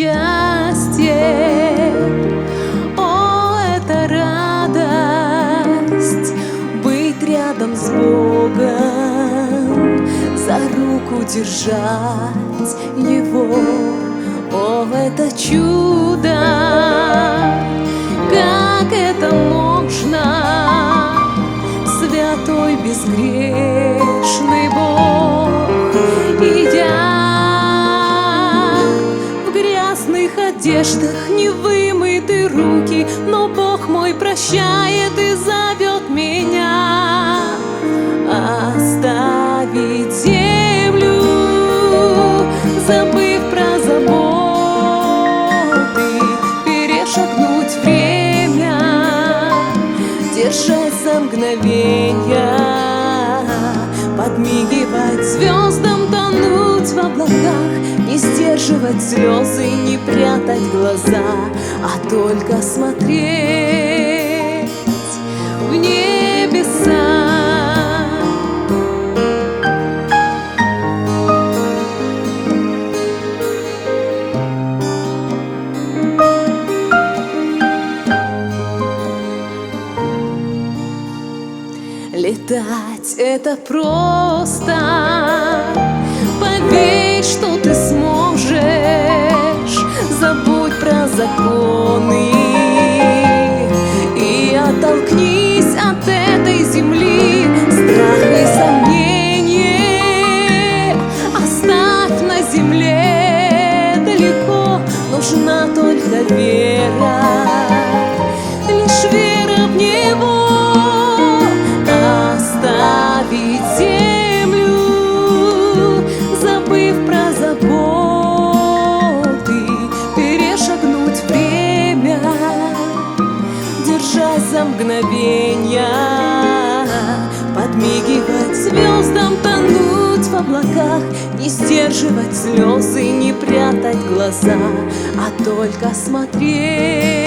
счастье. О, это радость быть рядом с Богом, за руку держать Его. О, это чудо. Грязных одеждах, невымыты руки, но Бог мой прощает и зовет меня. Оставить землю, забыв про заботы, перешагнуть время, держась за мгновенья, подмигивать звездам, тонуть в облаках, не сдерживать слезы, не прятать глаза, а только смотреть в небеса. Летать это просто законы. И оттолкнись от этой земли. Страх и сомнение Оставь на земле. Далеко Нужна только вера держась за мгновенья, подмигивать звездам, тонуть в облаках, не сдерживать слезы, не прятать глаза, а только смотреть